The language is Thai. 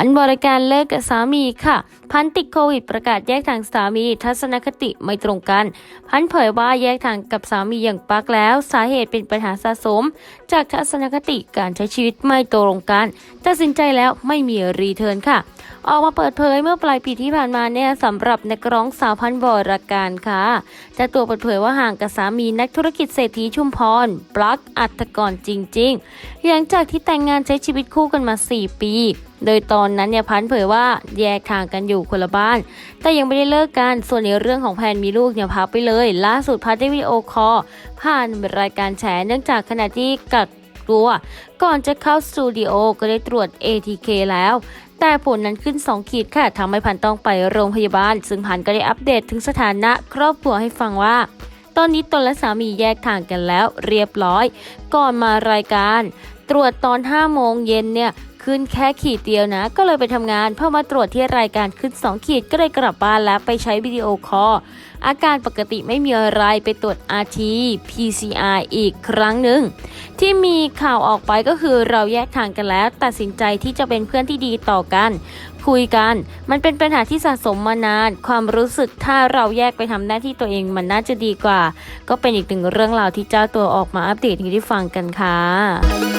พันบริการเลิกกับสามีค่ะ พันติดโควิดประกาศแยกทางสามีทัศนคติไม่ตรงกัน พันเผยว่าแยกทางกับสามีอย่างปักแล้ว สาเหตุเป็นปัญหาสะสม จากทัศนคติการใช้ชีวิตไม่ตรงกันตัดสินใจแล้วไม่มีรีเทิร์นค่ะ ออกมาเปิดเผยเมื่อปลายปีที่ผ่านมาเนี่ยสำหรับนักร้องสาวพันธ์บรการค่ะแต่ตัวเปิดเผยว่าห่างกับสามีนักธุรกิจเศรษฐีชุมพรปลั๊กอัตกรจริง ๆ หลังจากที่แต่งงานใช้ชีวิตคู่กันมา 4 ปี โดยตอนนั้นเนี่ยพันธ์เผยว่าแยกทางกันอยู่คนละบ้าน แต่ยังไม่ได้เลิกกัน ส่วนในเรื่องของแผนมีลูกเนี่ยพักไปเลย ล่าสุดพันได้วิดีโอคอลผ่านรายการแฉเนื่องจากขณะที่กักตัว ก่อนจะเข้าสตูดิโอก็ได้ตรวจ ATK แล้วแต่ผลนั้นขึ้น 2 ขีดค่ะทำให้พันต้องไปโรงพยาบาล ซึ่งพันก็ได้อัปเดตถึงสถานะครอบครัวให้ฟังว่า ตอนนี้ตนและสามีแยกทางกันแล้วเรียบร้อย ก่อนมารายการ ตรวจตอน 5 โมงเย็นเนี่ย ขึ้นแค่ขีดเดียวนะ ก็เลยไปทำงานพอมาตรวจที่รายการขึ้น 2 ขีดก็เลยกลับบ้านแล้วไปใช้วิดีโอคอลอาการปกติไม่มีอะไรไปตรวจ RT PCR อีกครั้งหนึ่งที่มีข่าวออกไปก็คือเราแยกทางกันแล้ว ตัดสินใจที่จะเป็นเพื่อนที่ดีต่อกัน คุยกัน มันเป็นปัญหาที่สะสมมานาน ความรู้สึกถ้าเราแยกไปทำหน้าที่ตัวเองมันน่าจะดีกว่า ก็เป็นอีกหนึ่งเรื่องราวที่เจ้าตัวออกมาอัปเดตให้ได้ฟังกันค่ะ